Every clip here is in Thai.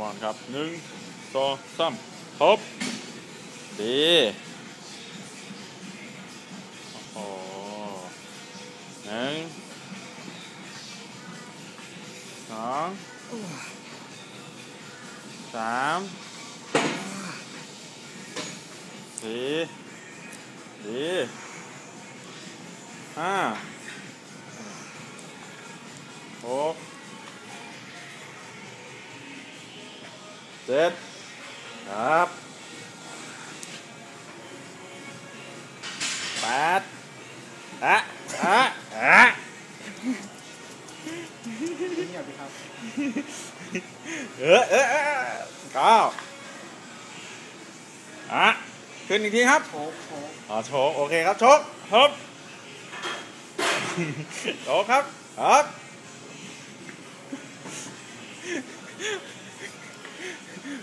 มอนครับหนึ่งสองสามครบดีโอ้หนึ่งสองสามสี่ดีห้า เจ็ดครับแปดอะอะอะเงียบไปครับเออเออเออเก้าอะขึ้นอีกทีครับโชกโชกอ๋อโชกโอเคครับโชกครับโชกครับครับ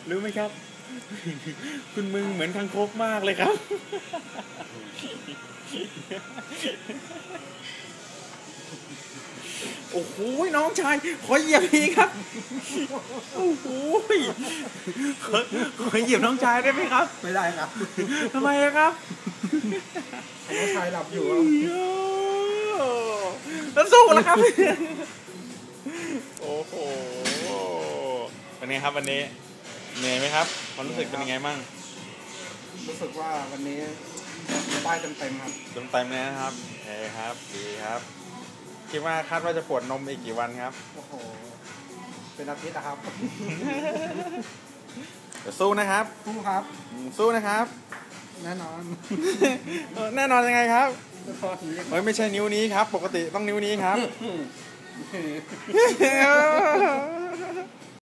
รู้ไหมครับ คุณมึงเหมือนคังคกมากเลยครับโอ้โหน้องชายขอเหยียบอีกครับโอ้โหขอขอเหยียบน้องชายได้ไหมครับไม่ได้ครับทำไมอะครับน้องชายหลับอยู่ครับแล้วสู้แล้วครับ โอ้โหเป็นไงครับวันนี้ เหนื่อยไหมครับความรู้สึกเป็นยังไงมั่งรู้สึกว่าวันนี้ได้เต็มเต็มๆครับเต็มเต็มเลยนะครับโอเคครับดีครับ คิดว่าคาดว่าจะปวดนมอีกกี่วันครับโอ้โหเป็นอาทิตย์นะครับเดี๋ยวสู้นะครับคู่ครับอืมสู้นะครับ แน่นอนเออแน่นอนยังไงครับแล้วก็เรียกเฮ้ยไม่ใช่นิ้วนี้ครับ ปกติต้องนิ้วนี้ครับ